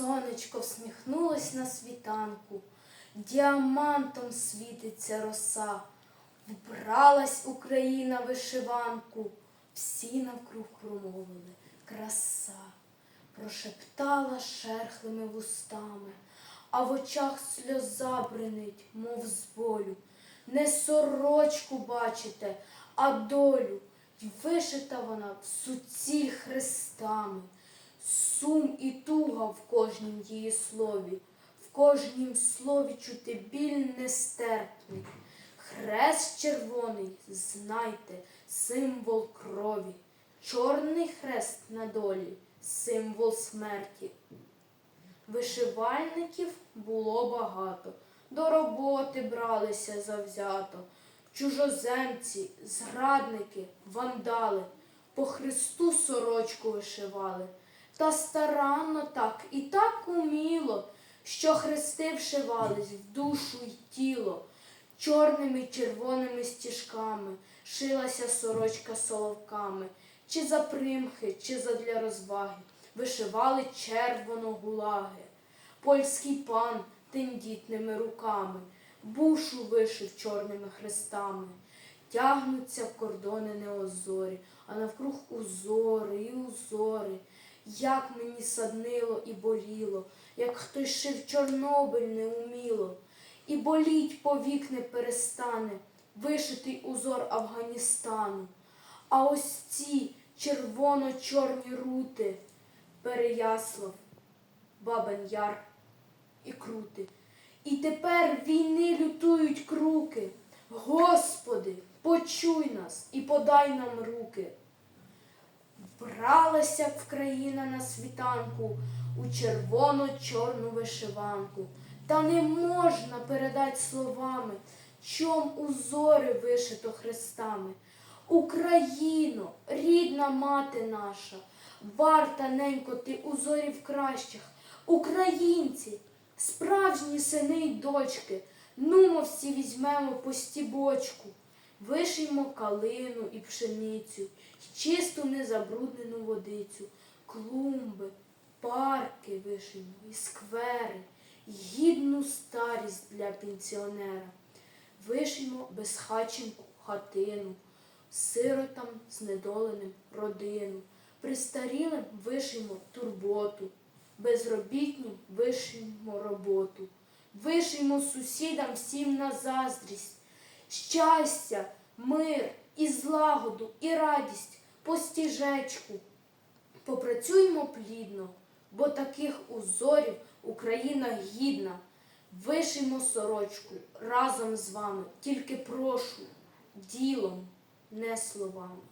Сонечко всміхнулось на світанку, діамантом світиться роса, вбралась Україна вишиванку, всі навкруг промовили. Краса, прошептала шерхлими вустами, а в очах сльоза бринить, мов з болю. Не сорочку бачите, а долю, й вишита вона в суціль хрестами. Сум і туга в кожнім її слові, в кожнім слові чути біль нестерпний. Хрест червоний, знайте, символ крові, чорний хрест на долі, символ смерті. Вишивальників було багато, до роботи бралися завзято. Чужоземці, зрадники, вандали по Христу сорочку вишивали. Та старанно так і так уміло, що хрести вшивались в душу й тіло. Чорними й червоними стіжками шилася сорочка соловками, чи за примхи, чи задля розваги, вишивали червоно гулаги. Польський пан тендітними руками, бушу вишив чорними хрестами. Тягнуться кордони неозорі, а навкруг узори і узори. Як мені саднило і боліло, як хтось шив Чорнобиль неуміло, і боліть повік не перестане вишитий узор Афганістану. А ось ці червоно-чорні рути Переяслав, Бабин Яр і Крути. І тепер війни лютують круки. Господи, почуй нас і подай нам руки. Вбралася б країна на світанку у червоно-чорну вишиванку, та не можна передать словами, чом узори вишито хрестами. Україно, рідна мати наша, варта ненько ти узорів кращих, українці, справжні сини й дочки, нумо всі візьмемо по стібочку. Вишиймо калину і пшеницю, чисту незабруднену водицю, клумби, парки вишиймо, і сквери, й гідну старість для пенсіонера. Вишиймо безхатченку хатину, сиротам знедоленим родину, престарілим вишиймо турботу, безробітнім вишиймо роботу, вишиймо сусідам всім на заздрість щастя, мир і злагоду, і радість по стіжечку. Попрацюймо плідно, бо таких узорів Україна гідна. Вишимо сорочку разом з вами, тільки прошу, ділом, не словами.